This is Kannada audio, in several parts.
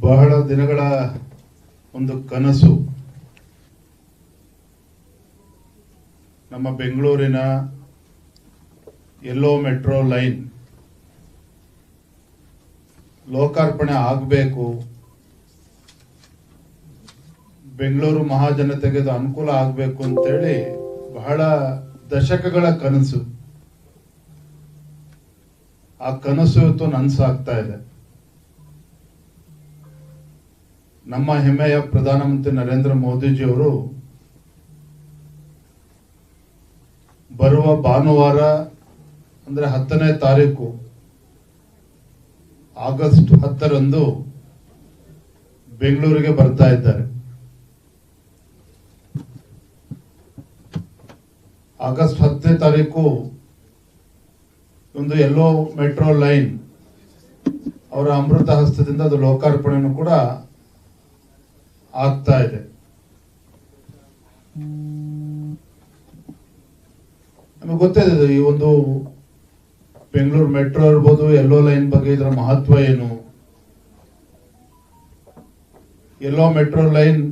ಬಹಳ ದಿನಗಳ ಒಂದು ಕನಸು. ನಮ್ಮ ಬೆಂಗಳೂರಿನ ಎಲ್ಲೋ ಮೆಟ್ರೋ ಲೈನ್ ಲೋಕಾರ್ಪಣೆ ಆಗಬೇಕು. ಬೆಂಗಳೂರು ಮಹಾಜನತೆಗೆ ಅನುಕೂಲ ಆಗಬೇಕು ಅಂತೇಳಿ ಬಹಳ ದಶಕಗಳ ಕನಸು. ಆ ಕನಸು ಇವತ್ತು ನನಸಾಗ್ತಾ ಇದೆ. ನಮ್ಮ ಹೆಮ್ಮೆಯ ಪ್ರಧಾನಮಂತ್ರಿ ನರೇಂದ್ರ ಮೋದಿಜಿ ಅವರು ಬರುವ ಭಾನುವಾರ, ಅಂದ್ರೆ ಹತ್ತನೇ ತಾರೀಕು, ಆಗಸ್ಟ್ ಹತ್ತರಂದು ಬೆಂಗಳೂರಿಗೆ ಬರ್ತಾ ಇದ್ದಾರೆ. ಆಗಸ್ಟ್ ಹತ್ತನೇ ತಾರೀಕು ಒಂದು ಎಲ್ಲೋ ಮೆಟ್ರೋ ಲೈನ್ ಅವರ ಅಮೃತ ಹಸ್ತದಿಂದ ಅದು ಲೋಕಾರ್ಪಣೆಯನ್ನು ಕೂಡ ಆಗ್ತಾ ಇದೆ. ನಮಗೆ ಗೊತ್ತಿದೆ ಈ ಒಂದು ಬೆಂಗಳೂರು ಮೆಟ್ರೋ ಇರ್ಬೋದು, ಎಲ್ಲೋ ಲೈನ್ ಬಗ್ಗೆ ಇದರ ಮಹತ್ವ ಏನು? ಎಲ್ಲೋ ಮೆಟ್ರೋ ಲೈನ್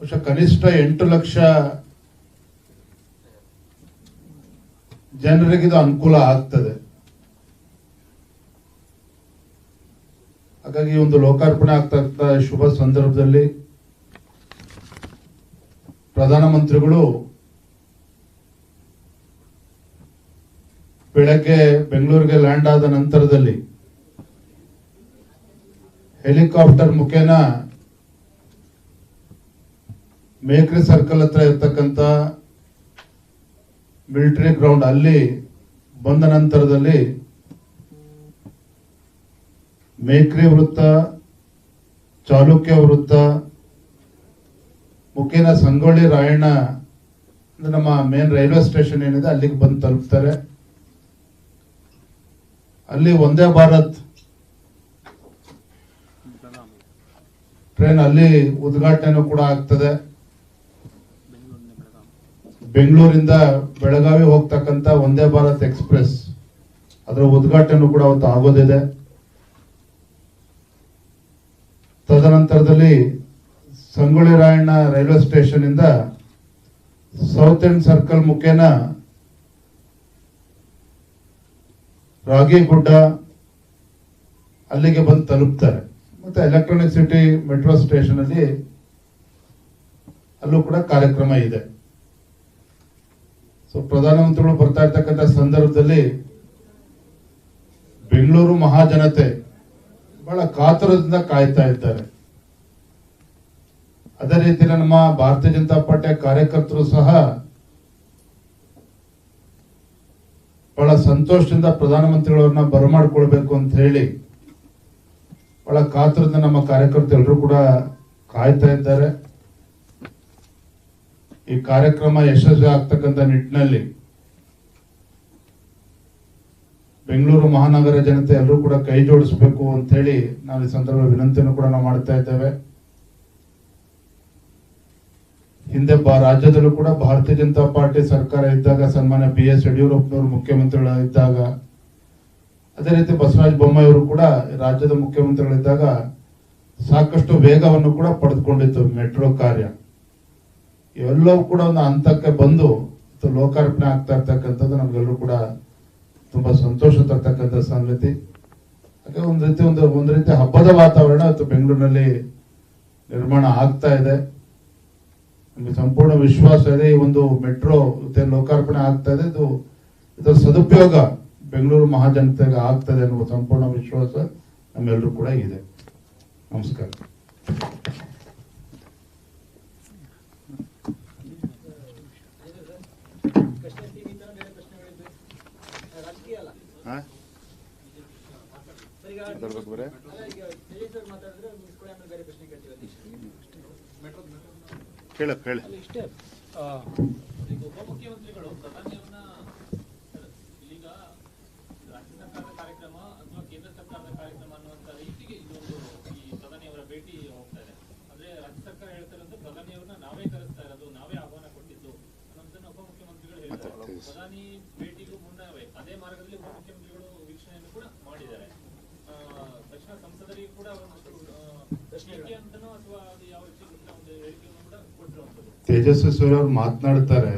ಬಹುಶಃ ಕನಿಷ್ಠ ಎಂಟು ಲಕ್ಷ ಜನರಿಗೆ ಇದು ಅನುಕೂಲ ಆಗ್ತದೆ. ಹಾಗಾಗಿ ಒಂದು ಲೋಕಾರ್ಪಣೆ ಆಗ್ತಾ ಶುಭ ಸಂದರ್ಭದಲ್ಲಿ ಪ್ರಧಾನಮಂತ್ರಿಗಳು ಬೆಳಗ್ಗೆ ಬೆಂಗಳೂರಿಗೆ ಲ್ಯಾಂಡ್ ಆದ ನಂತರದಲ್ಲಿ ಹೆಲಿಕಾಪ್ಟರ್ ಮುಖೇನ ಮೇಕ್ರಿ ಸರ್ಕಲ್ ಹತ್ರ ಇರ್ತಕ್ಕಂಥ ಮಿಲಿಟರಿ ಗ್ರೌಂಡ್ ಅಲ್ಲಿ ಬಂದ ನಂತರದಲ್ಲಿ ಮೇಕ್ರಿ ವೃತ್ತ, ಚಾಲುಕ್ಯ ವೃತ್ತ, ಮುಖೇನ ಸಂಗೊಳ್ಳಿ ರಾಯಣ್ಣ ನಮ್ಮ ಮೇನ್ ರೈಲ್ವೆ ಸ್ಟೇಷನ್ ಏನಿದೆ, ಅಲ್ಲಿಗೆ ಬಂದು ತಲುಪ್ತಾರೆ. ಅಲ್ಲಿ ಒಂದೇ ಭಾರತ್. ಟ್ರೈನ್ ಅಲ್ಲಿ ಉದ್ಘಾಟನೆ ಕೂಡ ಆಗ್ತದೆ. ಬೆಂಗಳೂರಿಂದ ಬೆಳಗಾವಿ ಹೋಗ್ತಕ್ಕಂಥ ಒಂದೇ ಭಾರತ್ ಎಕ್ಸ್ಪ್ರೆಸ್. ಅದರ ಉದ್ಘಾಟನೆ ಕೂಡ ಅವತ್ತು ಆಗೋದಿದೆ. ತದನಂತರದಲ್ಲಿ ಸಂಗೊಳ್ಳಿ ರಾಯಣ್ಣ ರೈಲ್ವೆ ಸ್ಟೇಷನ್ ಇಂದ ಸೌತ್ ಎಂಡ್ ಸರ್ಕಲ್ ಮುಖೇನ ರಾಗಿಗುಡ್ಡ ಅಲ್ಲಿಗೆ ಬಂದು ತಲುಪ್ತಾರೆ. ಮತ್ತೆ ಎಲೆಕ್ಟ್ರಾನಿಕ್ ಸಿಟಿ ಮೆಟ್ರೋ ಸ್ಟೇಷನ್ ಅಲ್ಲಿ ಅಲ್ಲೂ ಕೂಡ ಕಾರ್ಯಕ್ರಮ ಇದೆ. ಸೊ ಪ್ರಧಾನಮಂತ್ರಿಗಳು ಬರ್ತಾ ಇರ್ತಕ್ಕಂಥ ಸಂದರ್ಭದಲ್ಲಿ ಬೆಂಗಳೂರು ಮಹಾಜನತೆ ಬಹಳ ಕಾತುರದಿಂದ ಕಾಯ್ತಾ ಇದ್ದಾರೆ. ಅದೇ ರೀತಿ ನಮ್ಮ ಭಾರತೀಯ ಜನತಾ ಪಾರ್ಟಿಯ ಕಾರ್ಯಕರ್ತರು ಸಹ ಬಹಳ ಸಂತೋಷದಿಂದ ಪ್ರಧಾನಮಂತ್ರಿಗಳವ್ರನ್ನ ಬರಮಾಡ್ಕೊಳ್ಬೇಕು ಅಂತ ಹೇಳಿ ಬಹಳ ಕಾತುರದಿಂದ ನಮ್ಮ ಕಾರ್ಯಕರ್ತರು ಎಲ್ಲರೂ ಕೂಡ ಕಾಯ್ತಾ ಇದ್ದಾರೆ. ಈ ಕಾರ್ಯಕ್ರಮ ಯಶಸ್ವಿ ಆಗ್ತಕ್ಕಂಥ ನಿಟ್ಟಿನಲ್ಲಿ ಬೆಂಗಳೂರು ಮಹಾನಗರ ಜನತೆ ಎಲ್ಲರೂ ಕೂಡ ಕೈ ಜೋಡಿಸಬೇಕು ಅಂತ ಹೇಳಿ ನಾವು ಈ ಸಂದರ್ಭ ವಿನಂತಿಯನ್ನು ಕೂಡ ನಾವು ಮಾಡ್ತಾ ಇದ್ದೇವೆ. ಹಿಂದೆ ರಾಜ್ಯದಲ್ಲೂ ಕೂಡ ಭಾರತೀಯ ಜನತಾ ಪಾರ್ಟಿ ಸರ್ಕಾರ ಇದ್ದಾಗ ಸನ್ಮಾನ್ಯ ಬಿ ಎಸ್ ಯಡಿಯೂರಪ್ಪನವರು ಮುಖ್ಯಮಂತ್ರಿಗಳಿದ್ದಾಗ ಅದೇ ರೀತಿ ಬಸವರಾಜ ಬೊಮ್ಮಾಯಿ ಅವರು ಕೂಡ ರಾಜ್ಯದ ಮುಖ್ಯಮಂತ್ರಿಗಳಿದ್ದಾಗ ಸಾಕಷ್ಟು ವೇಗವನ್ನು ಕೂಡ ಪಡೆದುಕೊಂಡಿತ್ತು ಮೆಟ್ರೋ ಕಾರ್ಯ. ಇವೆಲ್ಲವೂ ಕೂಡ ಒಂದು ಹಂತಕ್ಕೆ ಬಂದು ಲೋಕಾರ್ಪಣೆ ಆಗ್ತಾ ಇರ್ತಕ್ಕಂಥದ್ದು ನಮ್ಗೆಲ್ಲರೂ ಕೂಡ ತುಂಬಾ ಸಂತೋಷ ತರ್ತಕ್ಕಂಥ ಸಂಗತಿ. ಹಾಗೆ ಒಂದು ರೀತಿ ಒಂದು ಒಂದು ರೀತಿ ಹಬ್ಬದ ವಾತಾವರಣ ಇವತ್ತು ಬೆಂಗಳೂರಿನಲ್ಲಿ ನಿರ್ಮಾಣ ಆಗ್ತಾ ಇದೆ. ನಮಗೆ ಸಂಪೂರ್ಣ ವಿಶ್ವಾಸ ಇದೆ. ಈ ಒಂದು ಮೆಟ್ರೋ ಲೋಕಾರ್ಪಣೆ ಆಗ್ತಾ ಇದೆ. ಇದು ಇದರ ಸದುಪಯೋಗ ಬೆಂಗಳೂರು ಮಹಾಜನತೆಗೆ ಆಗ್ತದೆ ಅನ್ನುವ ಸಂಪೂರ್ಣ ವಿಶ್ವಾಸ ನಮ್ಮೆಲ್ಲರೂ ಕೂಡ ಇದೆ. ನಮಸ್ಕಾರ. ಬರ್ಬೇಕು ಬೇರೆ ಪ್ರಶ್ನೆಗಳಿದ್ವಿ ರಾಜಕೀಯ ಅಲ್ಲ ಸರ್ ಈಗ ಅಲ್ಲ ಈಗ ತೇಜಸ್ ಅವ್ರು ಮಾತಾಡಿದ್ರೆ ಮುಗಿಸ್ಕೊಳ್ಳಿ ಆಮೇಲೆ ಬೇರೆ ಪ್ರಶ್ನೆ ಕೇಳ್ತೀವಿ ಅಧ್ಯಕ್ಷ ಹೇಳ ಹೇಳಿ ಉಪಮುಖ್ಯಮಂತ್ರಿಗಳು ಪ್ರಧಾನಿಯವ್ರನ್ನ ಈಗ ರಾಜ್ಯ ಸರ್ಕಾರದ ಕಾರ್ಯಕ್ರಮ ಅಥವಾ ಕೇಂದ್ರ ಸರ್ಕಾರದ ಕಾರ್ಯಕ್ರಮ ಅನ್ನುವಂತ ರೀತಿಗೆ ಇದೊಂದು ಈ ಪ್ರಧಾನಿಯವರ ಭೇಟಿ ಹೋಗ್ತಾ ಇದೆ. ಅಂದ್ರೆ ರಾಜ್ಯ ಸರ್ಕಾರ ಹೇಳ್ತಾರಂದ್ರೆ ಪ್ರಧಾನಿಯವ್ರನ್ನ ನಾವೇ ಕರೆಸ್ತಾ ಇರೋದು ನಾವೇ ಆಹ್ವಾನ ಕೊಟ್ಟಿದ್ದು ಅನ್ನೋದನ್ನ ಉಪಮುಖ್ಯಮಂತ್ರಿಗಳು ಹೇಳ್ತಾರೆ. ಪ್ರಧಾನಿ ಭೇಟಿಗೂ ಮುನ್ನವೇ ಅದೇ ಮಾರ್ಗದಲ್ಲಿ ಉಪಮುಖ್ಯಮಂತ್ರಿಗಳು ವೀಕ್ಷಣೆಯನ್ನು ಕೂಡ ಮಾಡಿದ್ದಾರೆ. ಆ, ಸಂಸದರಿಗೂ ಸಂಸದರಿಗೆ ಕೂಡ ಒಂದಷ್ಟು ಆ, ಪ್ರಶ್ನೆಗೆ ಅಂತನೋ ಅಥವಾ ಅದು ಯಾವ ರೀತಿ ಗೊತ್ತಿಲ್ಲ, ಒಂದು ಹೇಳಿಕೆಯನ್ನು ಕೂಡ ಕೊಟ್ಟಿರುವಂಥದ್ದು ತೇಜಸ್ವಿ ಸೂರ್ಯ ಅವರು ಮಾತನಾಡ್ತಾರೆ,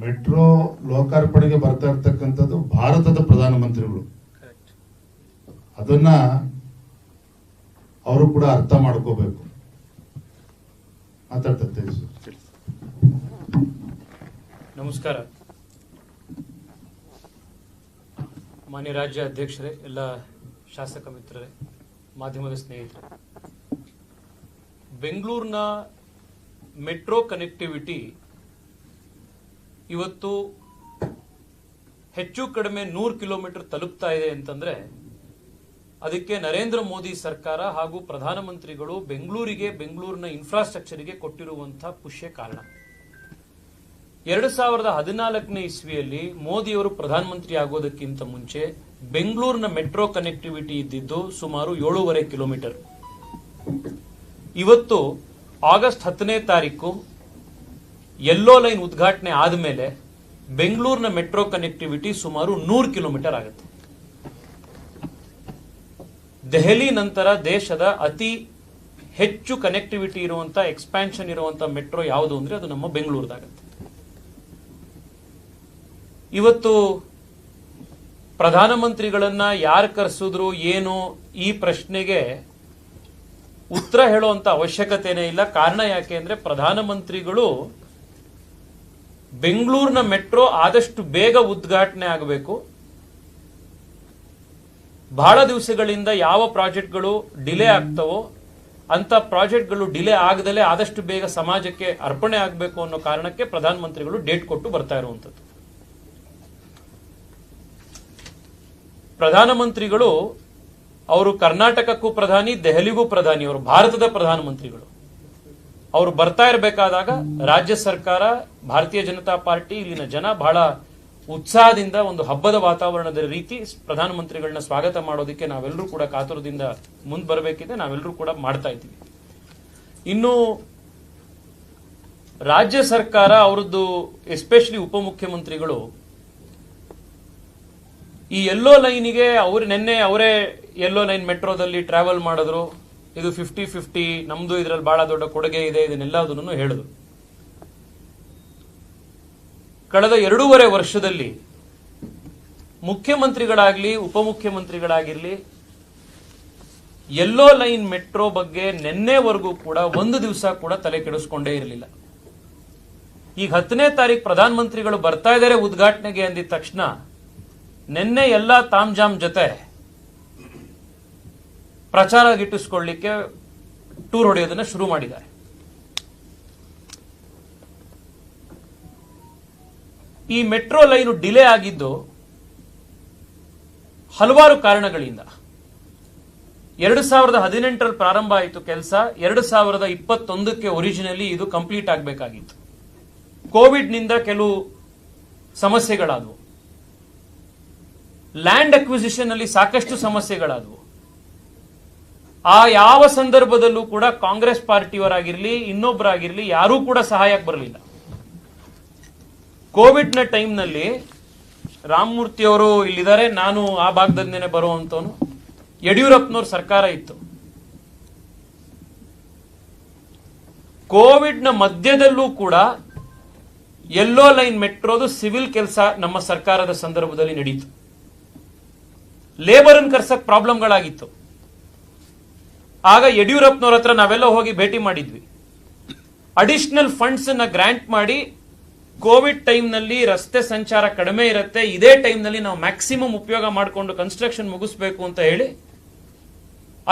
ಮೆಟ್ರೋ ಲೋಕಾರ್ಪಣೆಗೆ ಬರ್ತಾ ಇರ್ತಕ್ಕಂಥದ್ದು ಭಾರತದ ಪ್ರಧಾನಮಂತ್ರಿಗಳು. ಅದನ್ನ ಅವರು ಕೂಡ ಅರ್ಥ ಮಾಡ್ಕೋಬೇಕು. ಮಾತಾಡ್ತಾರೆ ತೇಜಸ್ವಿ. ನಮಸ್ಕಾರ. ಮಾನ್ಯ ರಾಜ್ಯ ಅಧ್ಯಕ್ಷರೇ, ಎಲ್ಲ ಶಾಸಕ ಮಿತ್ರರೇ, ಮಾಧ್ಯಮದ ಸ್ನೇಹಿತರೆ. ಬೆಂಗಳೂರಿನ ಮೆಟ್ರೋ ಕನೆಕ್ಟಿವಿಟಿ ಇವತ್ತು ಹೆಚ್ಚು ಕಡಿಮೆ ನೂರು ಕಿಲೋಮೀಟರ್ ತಲುಪ್ತಾ ಇದೆ ಅಂತಂದ್ರೆ ಅದಕ್ಕೆ ನರೇಂದ್ರ ಮೋದಿ ಸರ್ಕಾರ ಹಾಗೂ ಪ್ರಧಾನಮಂತ್ರಿಗಳು ಬೆಂಗಳೂರಿಗೆ, ಬೆಂಗಳೂರಿನ ಇನ್ಫ್ರಾಸ್ಟ್ರಕ್ಚರ್ಗೆ ಕೊಟ್ಟಿರುವಂತಹ ಪುಷ್ಯ ಕಾರಣ. ಎರಡು ಸಾವಿರದ ಹದಿನಾಲ್ಕನೇ ಇಸ್ವಿಯಲ್ಲಿ ಮೋದಿಯವರು ಪ್ರಧಾನಮಂತ್ರಿ ಆಗೋದಕ್ಕಿಂತ ಮುಂಚೆ ಬೆಂಗಳೂರಿನ ಮೆಟ್ರೋ ಕನೆಕ್ಟಿವಿಟಿ ಇದ್ದಿದ್ದು ಸುಮಾರು ಏಳೂವರೆ ಕಿಲೋಮೀಟರ್. ಇವತ್ತು ಆಗಸ್ಟ್ ಹತ್ತನೇ ತಾರೀಕು ಯೆಲ್ಲೋ ಲೈನ್ ಉದ್ಘಾಟನೆ ಆದಮೇಲೆ ಬೆಂಗಳೂರಿನ ಮೆಟ್ರೋ ಕನೆಕ್ಟಿವಿಟಿ ಸುಮಾರು ನೂರು ಕಿಲೋಮೀಟರ್ ಆಗುತ್ತೆ. ದೆಹಲಿ ನಂತರ ದೇಶದ ಅತಿ ಹೆಚ್ಚು ಕನೆಕ್ಟಿವಿಟಿ ಇರುವಂತ ಎಕ್ಸ್ಪ್ಯಾನ್ಷನ್ ಇರುವಂತ ಮೆಟ್ರೋ ಯಾವುದು ಅಂದ್ರೆ ಅದು ನಮ್ಮ ಬೆಂಗಳೂರದಾಗತ್ತೆ. ಇವತ್ತು ಪ್ರಧಾನಮಂತ್ರಿಗಳನ್ನ ಯಾರು ಕರೆಸಿದ್ರು, ಏನು ಈ ಪ್ರಶ್ನೆಗೆ ಉತ್ತರ ಹೇಳುವಂತ ಅವಶ್ಯಕತೆನೇ ಇಲ್ಲ. ಕಾರಣ ಯಾಕೆ ಅಂದ್ರೆ ಪ್ರಧಾನಮಂತ್ರಿಗಳು ಬೆಂಗಳೂರಿನ ಮೆಟ್ರೋ ಆದಷ್ಟು ಬೇಗ ಉದ್ಘಾಟನೆ ಆಗಬೇಕು. ಬಹಳ ದಿವಸಗಳಿಂದ ಯಾವ ಪ್ರಾಜೆಕ್ಟ್ಗಳು ಡಿಲೇ ಆಗ್ತವೋ ಅಂತ ಪ್ರಾಜೆಕ್ಟ್ಗಳು ಡಿಲೇ ಆಗದಲೇ ಆದಷ್ಟು ಬೇಗ ಸಮಾಜಕ್ಕೆ ಅರ್ಪಣೆ ಆಗಬೇಕು ಅನ್ನೋ ಕಾರಣಕ್ಕೆ ಪ್ರಧಾನಮಂತ್ರಿಗಳು ಡೇಟ್ ಕೊಟ್ಟು ಬರ್ತಾ ಇರುವಂಥದ್ದು. ಪ್ರಧಾನಮಂತ್ರಿಗಳು ಅವರು ಕರ್ನಾಟಕಕ್ಕೂ ಪ್ರಧಾನಿ, ದೆಹಲಿಗೂ ಪ್ರಧಾನಿ, ಅವರು ಭಾರತದ ಪ್ರಧಾನಮಂತ್ರಿಗಳು. ಅವರು ಬರ್ತಾ ಇರಬೇಕಾದಾಗ ರಾಜ್ಯ ಸರ್ಕಾರ, ಭಾರತೀಯ ಜನತಾ ಪಾರ್ಟಿ, ಇಲ್ಲಿನ ಜನ ಬಹಳ ಉತ್ಸಾಹದಿಂದ ಒಂದು ಹಬ್ಬದ ವಾತಾವರಣದ ರೀತಿ ಪ್ರಧಾನಮಂತ್ರಿಗಳನ್ನ ಸ್ವಾಗತ ಮಾಡೋದಕ್ಕೆ ನಾವೆಲ್ಲರೂ ಕೂಡ ಕಾತುರದಿಂದ ಮುಂದೆ ಬರಬೇಕಿದೆ, ನಾವೆಲ್ಲರೂ ಕೂಡ ಮಾಡ್ತಾ ಇದ್ದೀವಿ. ಇನ್ನು ರಾಜ್ಯ ಸರ್ಕಾರ ಅವರದ್ದು ಎಸ್ಪೆಷಲಿ ಉಪಮುಖ್ಯಮಂತ್ರಿಗಳು ಈ ಯೆಲ್ಲೋ ಲೈನಿಗೆ ಅವ್ರು ನಿನ್ನೆ ಅವರೇ ಎಲ್ಲೋ ಲೈನ್ ಮೆಟ್ರೋದಲ್ಲಿ ಟ್ರಾವೆಲ್ ಮಾಡಿದ್ರು. ಇದು ಫಿಫ್ಟಿ ಫಿಫ್ಟಿ ನಮ್ದು ಇದ್ರಲ್ಲಿ ಬಹಳ ದೊಡ್ಡ ಕೊಡುಗೆ ಇದೆ, ಇದನ್ನೆಲ್ಲದನ್ನು ಹೇಳಿದ್ರು ಕಳೆದ ಎರಡೂವರೆ ವರ್ಷದಲ್ಲಿ ಮುಖ್ಯಮಂತ್ರಿಗಳಾಗ್ಲಿ, ಉಪಮುಖ್ಯಮಂತ್ರಿಗಳಾಗಿರ್ಲಿ, ಎಲ್ಲೋ ಲೈನ್ ಮೆಟ್ರೋ ಬಗ್ಗೆ ನಿನ್ನೆವರೆಗೂ ಕೂಡ ಒಂದು ದಿವಸ ಕೂಡ ತಲೆ ಕೆಡಿಸ್ಕೊಂಡೇ ಇರಲಿಲ್ಲ. ಈಗ ಹತ್ತನೇ ತಾರೀಕು ಪ್ರಧಾನಮಂತ್ರಿಗಳು ಬರ್ತಾ ಇದ್ದಾರೆ ಉದ್ಘಾಟನೆಗೆ ಅಂದಿದ ತಕ್ಷಣ ನಿನ್ನೆ ಎಲ್ಲ ತಾಮ್ಜಾಮ್ ಜೊತೆ ಪ್ರಚಾರ ಗಿಟ್ಟಿಸ್ಕೊಳ್ಳಿಕ್ಕೆ ಟೂರ್ ಹೊಡೆಯೋದನ್ನ ಶುರು ಮಾಡಿದ್ದಾರೆ. ಈ ಮೆಟ್ರೋ ಲೈನು ಡಿಲೇ ಆಗಿದ್ದು ಹಲವಾರು ಕಾರಣಗಳಿಂದ. ಎರಡು ಸಾವಿರದ ಹದಿನೆಂಟರಲ್ಲಿ ಪ್ರಾರಂಭ ಆಯಿತು ಕೆಲಸ, ಎರಡು ಸಾವಿರದ ಇಪ್ಪತ್ತೊಂದಕ್ಕೆ ಒರಿಜಿನಲಿ ಇದು ಕಂಪ್ಲೀಟ್ ಆಗಬೇಕಾಗಿತ್ತು. ಕೋವಿಡ್ನಿಂದ ಕೆಲವು ಸಮಸ್ಯೆಗಳಾದವು. ಲ್ಯಾಂಡ್ ಅಕ್ವಿಸಿಷನ್ ಅಲ್ಲಿ ಸಾಕಷ್ಟು ಸಮಸ್ಯೆಗಳಾದವು. ಆ ಯಾವ ಸಂದರ್ಭದಲ್ಲೂ ಕೂಡ ಕಾಂಗ್ರೆಸ್ ಪಾರ್ಟಿಯವರಾಗಿರ್ಲಿ ಇನ್ನೊಬ್ಬರಾಗಿರಲಿ ಯಾರೂ ಕೂಡ ಸಹಾಯಕ್ಕೆ ಬರಲಿಲ್ಲ. ಕೋವಿಡ್ನ ಟೈಮ್ನಲ್ಲಿ ರಾಮಮೂರ್ತಿ ಅವರು ಇಲ್ಲಿದ್ದಾರೆ, ನಾನು ಆ ಭಾಗದಿಂದನೇ ಬರುವಂತವನು. ಯಡಿಯೂರಪ್ಪನವ್ರ ಸರ್ಕಾರ ಇತ್ತು. ಕೋವಿಡ್ನ ಮಧ್ಯದಲ್ಲೂ ಕೂಡ ಎಲ್ಲೋ ಲೈನ್ ಮೆಟ್ರೋದು ಸಿವಿಲ್ ಕೆಲಸ ನಮ್ಮ ಸರ್ಕಾರದ ಸಂದರ್ಭದಲ್ಲಿ ನಡೀತು. ಲೇಬರ್ ಅನ್ನು ಕರ್ಸಕ್ ಪ್ರಾಬ್ಲಮ್ಗಳಾಗಿತ್ತು. ಆಗ ಯಡಿಯೂರಪ್ಪನವ್ರ ಹತ್ರ ನಾವೆಲ್ಲ ಹೋಗಿ ಭೇಟಿ ಮಾಡಿದ್ವಿ. ಅಡಿಷನಲ್ ಫಂಡ್ಸ್ ಅನ್ನ ಗ್ರಾಂಟ್ ಮಾಡಿ ಕೋವಿಡ್ ಟೈಮ್ನಲ್ಲಿ ರಸ್ತೆ ಸಂಚಾರ ಕಡಿಮೆ ಇರುತ್ತೆ, ಇದೇ ಟೈಮ್ನಲ್ಲಿ ನಾವು ಮ್ಯಾಕ್ಸಿಮಮ್ ಉಪಯೋಗ ಮಾಡಿಕೊಂಡು ಕನ್ಸ್ಟ್ರಕ್ಷನ್ ಮುಗಿಸ್ಬೇಕು ಅಂತ ಹೇಳಿ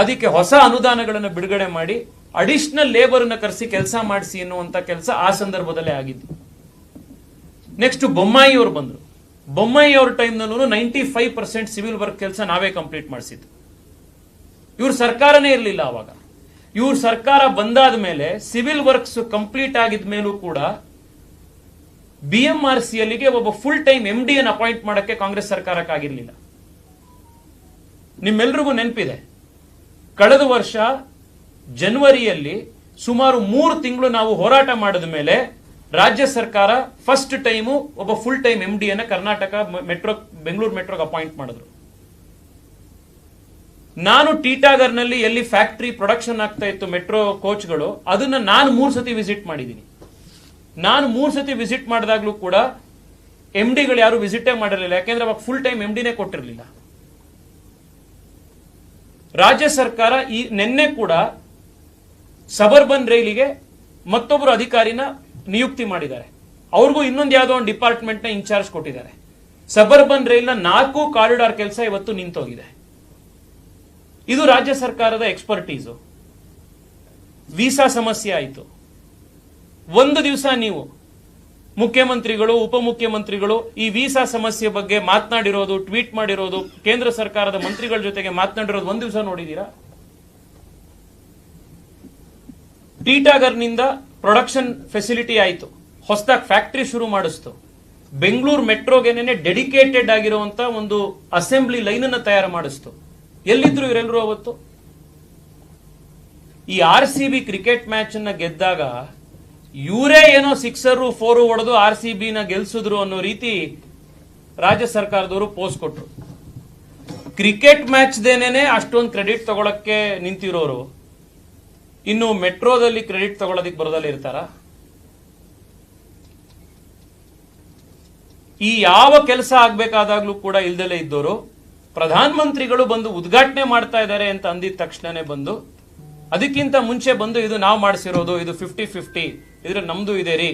ಅದಕ್ಕೆ ಹೊಸ ಅನುದಾನಗಳನ್ನು ಬಿಡುಗಡೆ ಮಾಡಿ ಅಡಿಷನಲ್ ಲೇಬರ್ ಅನ್ನ ಕರೆಸಿ ಕೆಲಸ ಮಾಡಿಸಿ ಎನ್ನುವಂತ ಕೆಲಸ ಆ ಸಂದರ್ಭದಲ್ಲೇ ಆಗಿದ್ದು. ನೆಕ್ಸ್ಟ್ ಬೊಮ್ಮಾಯಿ ಅವರು ಬಂದ್ರು. ಬೊಮ್ಮಾಯಿ ಅವ್ರ ಟೈಮ್ನಲ್ಲೂ ninety five percent civil work ಕೆಲಸ ನಾವೇ ಕಂಪ್ಲೀಟ್ ಮಾಡಿಸಿದ್ದು. ಇವ್ರ ಸರ್ಕಾರನೇ ಇರಲಿಲ್ಲ ಅವಾಗ. ಇವ್ರ ಸರ್ಕಾರ ಬಂದಾದ ಮೇಲೆ ಸಿವಿಲ್ ವರ್ಕ್ಸ್ ಕಂಪ್ಲೀಟ್ ಆಗಿದ ಮೇಲೂ ಕೂಡ ಬಿ ಎಂ ಆರ್ ಸಿ ಒಬ್ಬ ಫುಲ್ ಟೈಮ್ ಎಂ ಡಿ ಅನ್ನು ಅಪಾಯಿಂಟ್ ಮಾಡಕ್ಕೆ ಕಾಂಗ್ರೆಸ್ ಸರ್ಕಾರಕ್ಕಾಗಿರ್ಲಿಲ್ಲ. ನಿಮ್ಮೆಲ್ರಿಗೂ ನೆನಪಿದೆ. ಕಳೆದ ವರ್ಷ ಜನವರಿಯಲ್ಲಿ ಸುಮಾರು ಮೂರು ತಿಂಗಳು ನಾವು ಹೋರಾಟ ಮಾಡಿದ ಮೇಲೆ ರಾಜ್ಯ ಸರ್ಕಾರ ಫಸ್ಟ್ ಟೈಮು ಒಬ್ಬ ಫುಲ್ ಟೈಮ್ ಎಂ ಡಿ ಅನ್ನ ಕರ್ನಾಟಕ ಮೆಟ್ರೋ ಬೆಂಗಳೂರು ಮೆಟ್ರೋಗೆ ಅಪಾಯಿಂಟ್ ಮಾಡಿದ್ರು. ನಾನು ಟೀಟಾಗರ್ನಲ್ಲಿ ಎಲ್ಲಿ ಫ್ಯಾಕ್ಟರಿ ಪ್ರೊಡಕ್ಷನ್ ಆಗ್ತಾ ಇತ್ತು ಮೆಟ್ರೋ ಕೋಚ್ಗಳು ಅದನ್ನ ನಾನು ಮೂರು ಸತಿ ವಿಸಿಟ್ ಮಾಡಿದ್ದೀನಿ ನಾನು ಮೂರು ಸತಿ ವಿಸಿಟ್ ಮಾಡಿದಾಗಲೂ ಕೂಡ ಎಂ ಡಿಗಳು ಯಾರು ವಿಸಿಟೇ ಮಾಡಿರಲಿಲ್ಲ, ಯಾಕೆಂದ್ರೆ ಅವಾಗ ಫುಲ್ ಟೈಮ್ ಎಂ ಡಿನೇ ಕೊಟ್ಟಿರಲಿಲ್ಲ. ರಾಜ್ಯ ಸರ್ಕಾರ ಈ, ನಿನ್ನೆ ಕೂಡ ಸಬರ್ಬನ್ ರೈಲಿಗೆ ಮತ್ತೊಬ್ಬರು ಅಧಿಕಾರಿನ ನಿಯುಕ್ತಿ ಮಾಡಿದ್ದಾರೆ. ಅವ್ರಿಗೂ ಇನ್ನೊಂದು ಯಾವುದೋ ಒಂದು ಡಿಪಾರ್ಟ್ಮೆಂಟ್ನ ಇನ್ಚಾರ್ಜ್ ಕೊಟ್ಟಿದ್ದಾರೆ. ಸಬರ್ಬನ್ ರೈಲ್ನ ನಾಲ್ಕು ಕಾರಿಡಾರ್ ಕೆಲಸ ಇವತ್ತು ನಿಂತೋಗಿದೆ. ಇದು ರಾಜ್ಯ ಸರ್ಕಾರದ ಎಕ್ಸ್ಪರ್ಟೀಸು ವೀಸಾ ಸಮಸ್ಯೆ ಆಯಿತು. ಒಂದು ದಿವಸ ನೀವು ಮುಖ್ಯಮಂತ್ರಿಗಳು, ಉಪಮುಖ್ಯಮಂತ್ರಿಗಳು ಈ ವೀಸಾ ಸಮಸ್ಯೆ ಬಗ್ಗೆ ಮಾತನಾಡಿರೋದು, ಟ್ವೀಟ್ ಮಾಡಿರೋದು, ಕೇಂದ್ರ ಸರ್ಕಾರದ ಮಂತ್ರಿಗಳ ಜೊತೆಗೆ ಮಾತನಾಡಿರೋದು ಒಂದು ದಿವಸ ನೋಡಿದೀರಾ? ಟೀಟಾಗರ್ನಿಂದ ಪ್ರೊಡಕ್ಷನ್ ಫೆಸಿಲಿಟಿ ಆಯಿತು. ಹೊಸದಾಗಿ ಫ್ಯಾಕ್ಟ್ರಿ ಶುರು ಮಾಡಿಸ್ತು. ಬೆಂಗಳೂರು ಮೆಟ್ರೋಗೆನೇ ಡೆಡಿಕೇಟೆಡ್ ಆಗಿರುವಂತ ಒಂದು ಅಸೆಂಬ್ಲಿ ಲೈನ್ ಅನ್ನು ತಯಾರು ಮಾಡಿಸ್ತು. ಎಲ್ಲಿದ್ರು ಇವರೆಲ್ಲರೂ ಅವತ್ತು? ಈ R C B cricket match ಅನ್ನ ಗೆದ್ದಾಗ ಇವರೇ ಏನೋ ಸಿಕ್ಸರು, ಫೋರು ಹೊಡೆದು ಆರ್ ಸಿ ಬಿನ ಗೆಲ್ಸಿದ್ರು ಅನ್ನೋ ರೀತಿ ರಾಜ್ಯ ಸರ್ಕಾರದವರು ಪೋಸ್ಟ್ ಕೊಟ್ರು. ಕ್ರಿಕೆಟ್ ಮ್ಯಾಚ್ ದೇನೇನೆ ಅಷ್ಟೊಂದು ಕ್ರೆಡಿಟ್ ತಗೊಳಕ್ಕೆ ನಿಂತಿರೋರು ಇನ್ನು ಮೆಟ್ರೋದಲ್ಲಿ ಕ್ರೆಡಿಟ್ ತಗೊಳ್ಳೋದಕ್ಕೆ ಬರೋದಲ್ಲಿ ಇರ್ತಾರ? ಈ ಯಾವ ಕೆಲಸ ಆಗ್ಬೇಕಾದಾಗ್ಲೂ ಕೂಡ ಇಲ್ದಲೇ ಇದ್ದವರು ಪ್ರಧಾನ ಮಂತ್ರಿಗಳು ಬಂದು ಉದ್ಘಾಟನೆ ಮಾಡ್ತಾ ಇದ್ದಾರೆ ಅಂತ ಅಂದಿದ ತಕ್ಷಣನೇ ಬಂದು, ಅದಕ್ಕಿಂತ ಮುಂಚೆ ಬಂದು ಇದು ನಾವು ಮಾಡಿಸಿರೋದು, ಇದು ಫಿಫ್ಟಿ ಫಿಫ್ಟಿ ಇದ್ರೆ ನಮ್ದು ಇದೆ ರೀ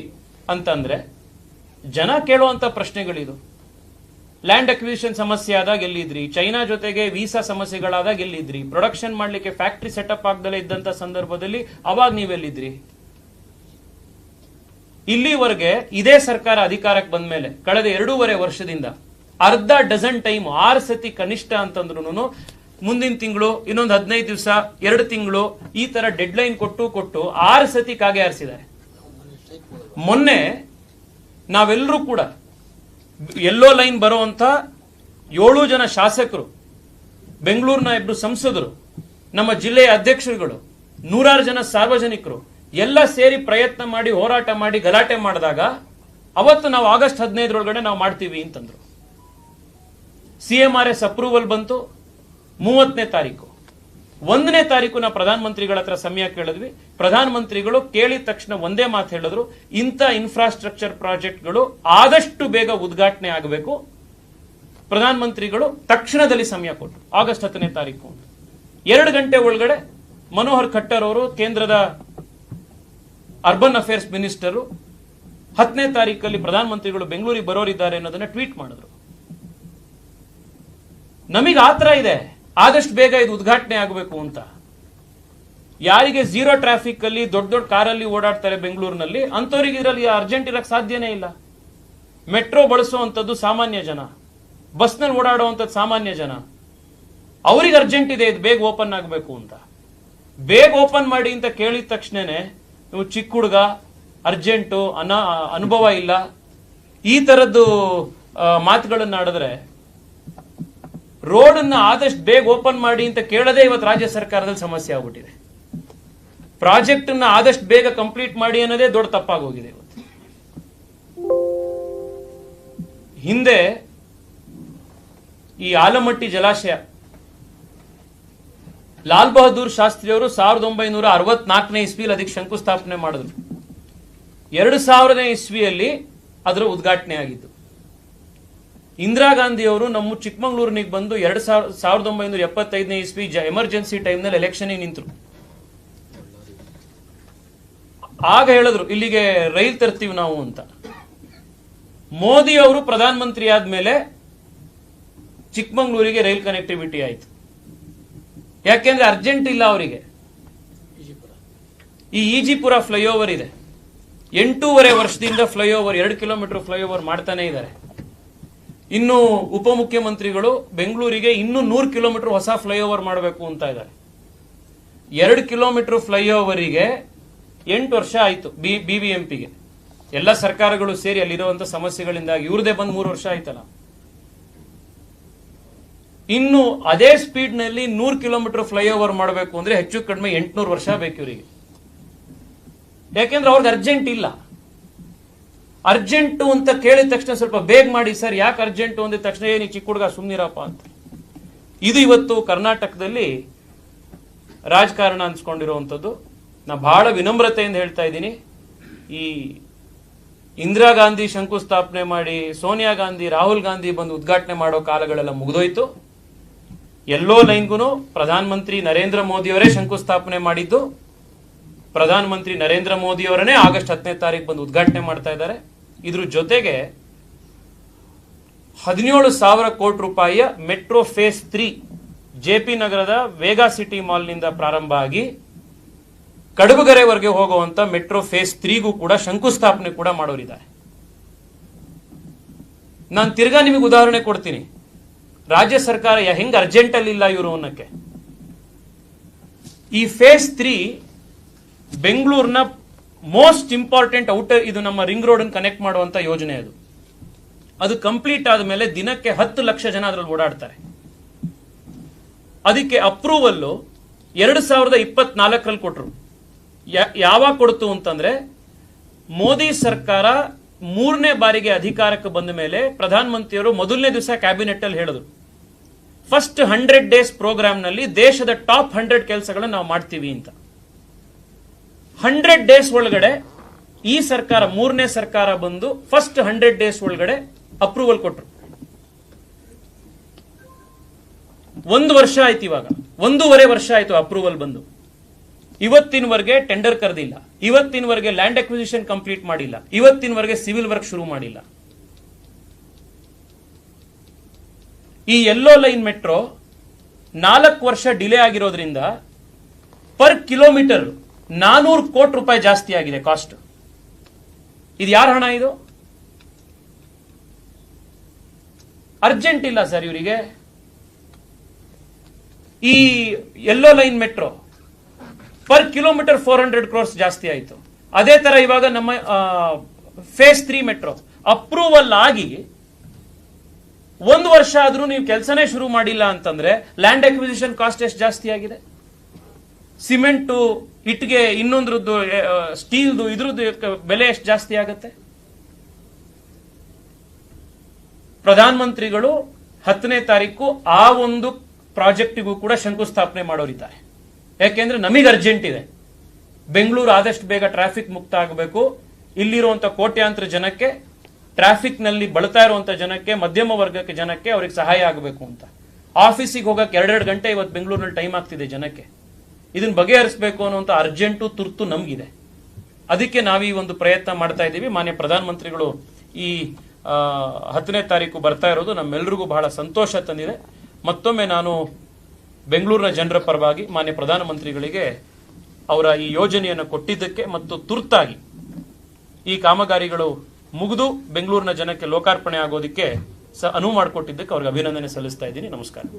ಅಂತಂದ್ರೆ ಜನ ಕೇಳುವಂತ ಪ್ರಶ್ನೆಗಳಿದು. ಲ್ಯಾಂಡ್ ಅಕ್ವಿಷನ್ ಸಮಸ್ಯೆ ಆದಾಗ ಎಲ್ಲಿದ್ರಿ? ಚೈನಾ ಜೊತೆಗೆ ವೀಸಾ ಸಮಸ್ಯೆಗಳಾದಾಗ ಎಲ್ಲಿದ್ರಿ? ಪ್ರೊಡಕ್ಷನ್ ಮಾಡ್ಲಿಕ್ಕೆ ಫ್ಯಾಕ್ಟರಿ ಸೆಟಪ್ ಆಗದಲ್ಲೇ ಇದ್ದಂತ ಸಂದರ್ಭದಲ್ಲಿ ಅವಾಗ ನೀವೆಲ್ಲಿದ್ರಿ ಇಲ್ಲಿವರೆಗೆ ಇದೇ ಸರ್ಕಾರ ಅಧಿಕಾರಕ್ಕೆ ಬಂದ ಮೇಲೆ ಕಳೆದ ಎರಡೂವರೆ ವರ್ಷದಿಂದ ಅರ್ಧ ಡಜನ್ ಟೈಮ್ ಆರು ಸತಿ ಕನಿಷ್ಠ ಅಂತಂದ್ರು ಮುಂದಿನ ತಿಂಗಳು, ಇನ್ನೊಂದು ಹದಿನೈದು ದಿವಸ, ಎರಡು ತಿಂಗಳು ಈ ತರ ಡೆಡ್ ಲೈನ್ ಕೊಟ್ಟು ಕೊಟ್ಟು ಆರು ಸತಿ ಕಾಗೆ ಆರಿಸಿದ್ದಾರೆ. ಮೊನ್ನೆ ನಾವೆಲ್ಲರೂ ಕೂಡ ಎಲ್ಲೋ ಲೈನ್ ಬರುವಂತ ಏಳು ಜನ ಶಾಸಕರು, ಬೆಂಗಳೂರಿನ ಇಬ್ರು ಸಂಸದರು, ನಮ್ಮ ಜಿಲ್ಲೆಯ ಅಧ್ಯಕ್ಷರುಗಳು, ನೂರಾರು ಜನ ಸಾರ್ವಜನಿಕರು, ಎಲ್ಲ ಸೇರಿ ಪ್ರಯತ್ನ ಮಾಡಿ, ಹೋರಾಟ ಮಾಡಿ, ಗಲಾಟೆ ಮಾಡಿದಾಗ ಅವತ್ತು ನಾವು ಆಗಸ್ಟ್ ಹದಿನೈದರೊಳಗಡೆ ನಾವು ಮಾಡ್ತೀವಿ ಅಂತಂದ್ರು. C M R S approval ಬಂತು, ಮೂವತ್ತನೇ ತಾರೀಕು. ಒಂದನೇ ತಾರೀಕು ನಾವು ಪ್ರಧಾನಮಂತ್ರಿಗಳ ಹತ್ರ ಸಮಯ ಕೇಳಿದ್ವಿ. ಪ್ರಧಾನಮಂತ್ರಿಗಳು ಕೇಳಿದ ತಕ್ಷಣ ಒಂದೇ ಮಾತು ಹೇಳಿದ್ರು. ಇಂಥ ಇನ್ಫ್ರಾಸ್ಟ್ರಕ್ಚರ್ ಪ್ರಾಜೆಕ್ಟ್ಗಳು ಆದಷ್ಟು ಬೇಗ ಉದ್ಘಾಟನೆ ಆಗಬೇಕು. ಪ್ರಧಾನಮಂತ್ರಿಗಳು ತಕ್ಷಣದಲ್ಲಿ ಸಮಯ ಕೊಟ್ಟರು ಆಗಸ್ಟ್ ಹತ್ತನೇ ತಾರೀಕು. ಎರಡು ಗಂಟೆ ಒಳಗಡೆ ಮನೋಹರ್ ಖಟ್ಟರ್ ಅವರು, ಕೇಂದ್ರದ ಅರ್ಬನ್ ಅಫೇರ್ಸ್ ಮಿನಿಸ್ಟರು, ಹತ್ತನೇ ತಾರೀಕಲ್ಲಿ ಪ್ರಧಾನಮಂತ್ರಿಗಳು ಬೆಂಗಳೂರಿಗೆ ಬರೋರಿದ್ದಾರೆ ಅನ್ನೋದನ್ನ ಟ್ವೀಟ್ ಮಾಡಿದ್ರು. ನಮಗೆ ಆತರ ಇದೆ. ಆದಷ್ಟು ಬೇಗ ಇದು ಉದ್ಘಾಟನೆ ಆಗಬೇಕು ಅಂತ. ಯಾರಿಗೆ ಝೀರೋ ಟ್ರಾಫಿಕ್ ಅಲ್ಲಿ ದೊಡ್ಡ ದೊಡ್ಡ ಕಾರಲ್ಲಿ ಓಡಾಡ್ತಾರೆ ಬೆಂಗಳೂರಿನಲ್ಲಿ ಅಂತವರಿಗೆ ಇದರಲ್ಲಿ ಅರ್ಜೆಂಟ್ ಇರಕ್ಕೆ ಸಾಧ್ಯನೇ ಇಲ್ಲ. ಮೆಟ್ರೋ ಬಳಸುವಂಥದ್ದು ಸಾಮಾನ್ಯ ಜನ. ಬಸ್ನಲ್ಲಿ ಓಡಾಡುವಂಥದ್ದು ಸಾಮಾನ್ಯ ಜನ. ಅವ್ರಿಗೆ ಅರ್ಜೆಂಟ್ ಇದೆ, ಇದು ಬೇಗ ಓಪನ್ ಆಗಬೇಕು ಅಂತ. ಬೇಗ ಓಪನ್ ಮಾಡಿ ಅಂತ ಕೇಳಿದ ತಕ್ಷಣನೇ ನೀವು ಚಿಕ್ಕ ಹುಡುಗ, ಅರ್ಜೆಂಟು, ಅನ ಅನುಭವ ಇಲ್ಲ. ಈ ಮಾತುಗಳನ್ನು ಮಾತುಗಳನ್ನ ಆಡಿದ್ರೆ ರೋಡನ್ನ ಆದಷ್ಟು ಬೇಗ ಓಪನ್ ಮಾಡಿ ಅಂತ ಕೇಳದೆ ಇವತ್ತು ರಾಜ್ಯ ಸರ್ಕಾರದಲ್ಲಿ ಸಮಸ್ಯೆ ಆಗ್ಬಿಟ್ಟಿದೆ. ಪ್ರಾಜೆಕ್ಟ್ ಅನ್ನ ಆದಷ್ಟು ಬೇಗ ಕಂಪ್ಲೀಟ್ ಮಾಡಿ ಅನ್ನೋದೇ ದೊಡ್ಡ ತಪ್ಪಾಗೋಗಿದೆ ಇವತ್ತು. ಹಿಂದೆ ಈ ಆಲಮಟ್ಟಿ ಜಲಾಶಯ, ಲಾಲ್ ಬಹದ್ದೂರ್ ಶಾಸ್ತ್ರಿ ಅವರು ಸಾವಿರದ ಒಂಬೈನೂರ ಅರವತ್ನಾಲ್ಕನೇ ಇಸ್ವಿಯಲ್ಲಿ ಅದಕ್ಕೆ ಶಂಕುಸ್ಥಾಪನೆ ಮಾಡಿದ್ರು. ಎರಡು ಸಾವಿರನೇ ಇಸ್ವಿಯಲ್ಲಿ ಅದರ ಉದ್ಘಾಟನೆ ಆಗಿತ್ತು ಇಂದಿರಾ ಗಾಂಧಿ ಅವರು ನಮ್ಮ ಚಿಕ್ಕಮಗಳೂರಿನಿಗೆ ಬಂದು ಎರಡು ಸಾವಿರ, ಸಾವಿರದ ಒಂಬೈನೂರ ಎಪ್ಪತ್ತೈದನೇ ಇಸ್ವಿ ಎಮರ್ಜೆನ್ಸಿ ಟೈಮ್ನಲ್ಲಿ ಎಲೆಕ್ಷನ್ ನಿಂತರು. ಆಗ ಹೇಳಿದ್ರು, ಇಲ್ಲಿಗೆ ರೈಲ್ ತರ್ತೀವಿ ನಾವು ಅಂತ. ಮೋದಿ ಅವರು ಪ್ರಧಾನಮಂತ್ರಿ ಆದ್ಮೇಲೆ ಚಿಕ್ಕಮಗಳೂರಿಗೆ ರೈಲ್ ಕನೆಕ್ಟಿವಿಟಿ ಆಯ್ತು. ಯಾಕೆಂದ್ರೆ ಅರ್ಜೆಂಟ್ ಇಲ್ಲ ಅವರಿಗೆ. ಈ ಈಜಿಪುರ ಫ್ಲೈಓವರ್ ಇದೆ. ಎಂಟೂವರೆ ವರ್ಷದಿಂದ ಫ್ಲೈಓವರ್ ಎರಡು ಕಿಲೋಮೀಟರ್ ಫ್ಲೈಓವರ್ ಮಾಡ್ತಾನೆ ಇದ್ದಾರೆ. ಇನ್ನು ಉಪಮುಖ್ಯಮಂತ್ರಿಗಳು ಬೆಂಗಳೂರಿಗೆ ಇನ್ನೂ ನೂರು ಕಿಲೋಮೀಟರ್ ಹೊಸ ಫ್ಲೈಓವರ್ ಮಾಡಬೇಕು ಅಂತ ಇದ್ದಾರೆ. ಎರಡು ಕಿಲೋಮೀಟರ್ ಫ್ಲೈಓವರಿಗೆ ಎಂಟು ವರ್ಷ ಆಯಿತು ಬಿ ಬಿಬಿಎಂಪಿಗೆ ಎಲ್ಲ ಸರ್ಕಾರಗಳು ಸೇರಿ ಅಲ್ಲಿರುವಂತಹ ಸಮಸ್ಯೆಗಳಿಂದಾಗಿ ಇವ್ರದೇ ಬಂದು ಮೂರು ವರ್ಷ ಆಯ್ತಲ್ಲ. ಇನ್ನು ಅದೇ ಸ್ಪೀಡ್ನಲ್ಲಿ ನೂರು ಕಿಲೋಮೀಟರ್ ಫ್ಲೈಓವರ್ ಮಾಡಬೇಕು ಅಂದ್ರೆ ಹೆಚ್ಚು ಕಡಿಮೆ ಎಂಟುನೂರು ವರ್ಷ ಬೇಕು ಇವರಿಗೆ. ಯಾಕೆಂದ್ರೆ ಅವ್ರಿಗೆ ಅರ್ಜೆಂಟ್ ಇಲ್ಲ. ಅರ್ಜೆಂಟು ಅಂತ ಕೇಳಿದ ತಕ್ಷಣ ಸ್ವಲ್ಪ ಬೇಗ ಮಾಡಿ, ಸರ್, ಯಾಕೆ ಅರ್ಜೆಂಟು ಅಂದ ತಕ್ಷಣ ಏನಿ ಚಿಕ್ಕ ಹುಡುಗ ಸುಮ್ಮನಿರಪ್ಪ ಅಂತ. ಇದು ಇವತ್ತು ಕರ್ನಾಟಕದಲ್ಲಿ ರಾಜಕಾರಣ ಅನ್ಸ್ಕೊಂಡಿರುವಂಥದ್ದು ನಾ ಬಹಳ ವಿನಮ್ರತೆಯಿಂದ ಹೇಳ್ತಾ ಇದ್ದೀನಿ. ಈ ಇಂದಿರಾ ಗಾಂಧಿ ಶಂಕುಸ್ಥಾಪನೆ ಮಾಡಿ, ಸೋನಿಯಾ ಗಾಂಧಿ, ರಾಹುಲ್ ಗಾಂಧಿ ಬಂದು ಉದ್ಘಾಟನೆ ಮಾಡೋ ಕಾಲಗಳೆಲ್ಲ ಮುಗಿದೋಯ್ತು. ಎಲ್ಲೋ ಲೈನ್ಗೂ ಪ್ರಧಾನಮಂತ್ರಿ ನರೇಂದ್ರ ಮೋದಿಯವರೇ ಶಂಕುಸ್ಥಾಪನೆ ಮಾಡಿದ್ದು. ಪ್ರಧಾನಮಂತ್ರಿ ನರೇಂದ್ರ ಮೋದಿಯವರನ್ನೇ ಆಗಸ್ಟ್ ಹತ್ತನೇ ತಾರೀಕು ಬಂದು ಉದ್ಘಾಟನೆ ಮಾಡ್ತಾ ಇದ್ದಾರೆ. ಇದ್ರ ಜೊತೆಗೆ ಹದಿನೇಳು ಸಾವಿರ ಕೋಟಿ ರೂಪಾಯಿಯ metro phase three J P ನಗರದ ವೇಗಾ ಸಿಟಿ ಮಾಲ್ನಿಂದ ಪ್ರಾರಂಭ ಆಗಿ ಕಡಬಗೆರೆವರೆಗೆ ಹೋಗುವಂತ ಮೆಟ್ರೋ ಫೇಸ್ ತ್ರೀಗೂ ಕೂಡ ಶಂಕುಸ್ಥಾಪನೆ ಕೂಡ ಮಾಡೋರಿದ್ದಾರೆ. ನಾನು ತಿರ್ಗಾ ನಿಮಗೆ ಉದಾಹರಣೆ ಕೊಡ್ತೀನಿ. ರಾಜ್ಯ ಸರ್ಕಾರ ಹೆಂಗೆ ಹೆಂಗ್ ಅರ್ಜೆಂಟ್ ಅಲ್ಲಿ ಇಲ್ಲ ಇವರು ಅನ್ನಕ್ಕೆ? ಈ ಫೇಸ್ ತ್ರೀ ಬೆಂಗಳೂರಿನ ಮೋಸ್ಟ್ ಇಂಪಾರ್ಟೆಂಟ್ ಔಟರ್ ಇದು ನಮ್ಮ ರಿಂಗ್ ರೋಡ್ ಕನೆಕ್ಟ್ ಮಾಡುವಂತ ಯೋಜನೆ ಅದು. ಅದು ಕಂಪ್ಲೀಟ್ ಆದ ಮೇಲೆ ದಿನಕ್ಕೆ ಹತ್ತು ಲಕ್ಷ ಜನ ಅದರಲ್ಲಿ ಓಡಾಡ್ತಾರೆ. ಅದಕ್ಕೆ ಅಪ್ರೂವಲ್ ಎರಡು ಸಾವಿರದ ಇಪ್ಪತ್ನಾಲ್ಕರಲ್ಲಿ ಕೊಟ್ಟರು ಯಾವಾಗ ಕೊಡ್ತು ಅಂತಂದ್ರೆ ಮೋದಿ ಸರ್ಕಾರ ಮೂರನೇ ಬಾರಿಗೆ ಅಧಿಕಾರಕ್ಕೆ ಬಂದ ಮೇಲೆ ಪ್ರಧಾನಮಂತ್ರಿಯವರು ಮೊದಲನೇ ದಿವಸ ಕ್ಯಾಬಿನೆಟ್ ಅಲ್ಲಿ ಹೇಳಿದ್ರು. ಫಸ್ಟ್ ಹಂಡ್ರೆಡ್ ಡೇಸ್ ಪ್ರೋಗ್ರಾಮ್ನಲ್ಲಿ ದೇಶದ ಟಾಪ್ ಹಂಡ್ರೆಡ್ ಕೆಲಸಗಳನ್ನು ನಾವು ಮಾಡ್ತೀವಿ ಅಂತ. ಹಂಡ್ರೆಡ್ ಡೇಸ್ ಒಳಗಡೆ ಈ ಸರ್ಕಾರ, ಮೂರನೇ ಸರ್ಕಾರ ಬಂದು ಫಸ್ಟ್ ಹಂಡ್ರೆಡ್ ಡೇಸ್ ಒಳಗಡೆ ಅಪ್ರೂವಲ್ ಕೊಟ್ರು. ಒಂದು ವರ್ಷ ಆಯ್ತು ಇವಾಗ. ಒಂದೂವರೆ ವರ್ಷ ಆಯ್ತು ಅಪ್ರೂವಲ್ ಬಂದು. ಇವತ್ತಿನವರೆಗೆ ಟೆಂಡರ್ ಕರೆದಿಲ್ಲ. ಇವತ್ತಿನವರೆಗೆ ಲ್ಯಾಂಡ್ ಅಕ್ವಿಸಿಷನ್ ಕಂಪ್ಲೀಟ್ ಮಾಡಿಲ್ಲ. ಇವತ್ತಿನವರೆಗೆ ಸಿವಿಲ್ ವರ್ಕ್ ಶುರು ಮಾಡಿಲ್ಲ. ಈ ಯೆಲ್ಲೋ ಲೈನ್ ಮೆಟ್ರೋ ನಾಲ್ಕು ವರ್ಷ ಡಿಲೇ ಆಗಿರೋದ್ರಿಂದ ಪರ್ ಕಿಲೋಮೀಟರ್ ನಾನೂರು ಕೋಟಿ ರೂಪಾಯಿ ಜಾಸ್ತಿ ಆಗಿದೆ ಕಾಸ್ಟ್ ಇದು ಯಾರ ಹಣ ಇದು? ಅರ್ಜೆಂಟ್ ಇಲ್ಲ ಸರ್ ಇವರಿಗೆ. ಈ yellow line metro per kilometre four hundred crores ಜಾಸ್ತಿ ಆಯಿತು. ಅದೇ ತರ ಇವಾಗ ನಮ್ಮ ಫೇಸ್ ತ್ರೀ ಮೆಟ್ರೋ ಅಪ್ರೂವಲ್ ಆಗಿ ಒಂದು ವರ್ಷ ಆದ್ರೂ ನೀವು ಕೆಲಸನೇ ಶುರು ಮಾಡಿಲ್ಲ ಅಂತಂದ್ರೆ ಲ್ಯಾಂಡ್ ಅಕ್ವಿಸಿಷನ್ ಕಾಸ್ಟ್ ಎಷ್ಟು ಜಾಸ್ತಿ ಆಗಿದೆ? ಸಿಮೆಂಟು ಇಟ್ಟಿಗೆ ಇನ್ನೊಂದ್ರದ್ದು ಸ್ಟೀಲ್ದು ಇದ್ರದ್ದು ಬೆಲೆ ಎಷ್ಟು ಜಾಸ್ತಿ ಆಗುತ್ತೆ? ಪ್ರಧಾನಮಂತ್ರಿಗಳು ಹತ್ತನೇ ತಾರೀಕು ಆ ಒಂದು ಪ್ರಾಜೆಕ್ಟಿಗೂ ಕೂಡ ಶಂಕುಸ್ಥಾಪನೆ ಮಾಡೋರಿದ್ದಾರೆ ಯಾಕೆಂದ್ರೆ ನಮಗೆ ಅರ್ಜೆಂಟ್ ಇದೆ. ಬೆಂಗಳೂರು ಆದಷ್ಟು ಬೇಗ ಟ್ರಾಫಿಕ್ ಮುಕ್ತ ಆಗಬೇಕು. ಇಲ್ಲಿರುವಂತ ಕೋಟ್ಯಾಂತರ ಜನಕ್ಕೆ ಟ್ರಾಫಿಕ್ನಲ್ಲಿ ಬಳತಾ ಇರುವಂತ ಜನಕ್ಕೆ, ಮಧ್ಯಮ ವರ್ಗಕ್ಕೆ ಜನಕ್ಕೆ ಅವ್ರಿಗೆ ಸಹಾಯ ಆಗಬೇಕು ಅಂತ. ಆಫೀಸಿಗೆ ಹೋಗಕ್ಕೆ ಎರಡೆರಡು ಗಂಟೆ ಇವತ್ತು ಬೆಂಗಳೂರಿನಲ್ಲಿ ಟೈಮ್ ಆಗ್ತಿದೆ ಜನಕ್ಕೆ. ಇದನ್ನ ಬಗೆಹರಿಸಬೇಕು ಅನ್ನುವಂಥ ಅರ್ಜೆಂಟು, ತುರ್ತು ನಮಗಿದೆ. ಅದಕ್ಕೆ ನಾವು ಈ ಒಂದು ಪ್ರಯತ್ನ ಮಾಡ್ತಾ ಇದ್ದೀವಿ. ಮಾನ್ಯ ಪ್ರಧಾನಮಂತ್ರಿಗಳು ಈ ಹತ್ತನೇ ತಾರೀಕು ಬರ್ತಾ ಇರೋದು ನಮ್ಮೆಲ್ಲರಿಗೂ ಬಹಳ ಸಂತೋಷ ತಂದಿದೆ. ಮತ್ತೊಮ್ಮೆ ನಾನು ಬೆಂಗಳೂರಿನ ಜನರ ಪರವಾಗಿ ಮಾನ್ಯ ಪ್ರಧಾನಮಂತ್ರಿಗಳಿಗೆ ಅವರ ಈ ಯೋಜನೆಯನ್ನು ಕೊಟ್ಟಿದ್ದಕ್ಕೆ ಮತ್ತು ತುರ್ತಾಗಿ ಈ ಕಾಮಗಾರಿಗಳು ಮುಗಿದು ಬೆಂಗಳೂರಿನ ಜನಕ್ಕೆ ಲೋಕಾರ್ಪಣೆ ಆಗೋದಕ್ಕೆ ಸ ಅನುವು ಮಾಡಿಕೊಟ್ಟಿದ್ದಕ್ಕೆ ಅವ್ರಿಗೆ ಅಭಿನಂದನೆ ಸಲ್ಲಿಸ್ತಾ ಇದ್ದೀನಿ. ನಮಸ್ಕಾರ.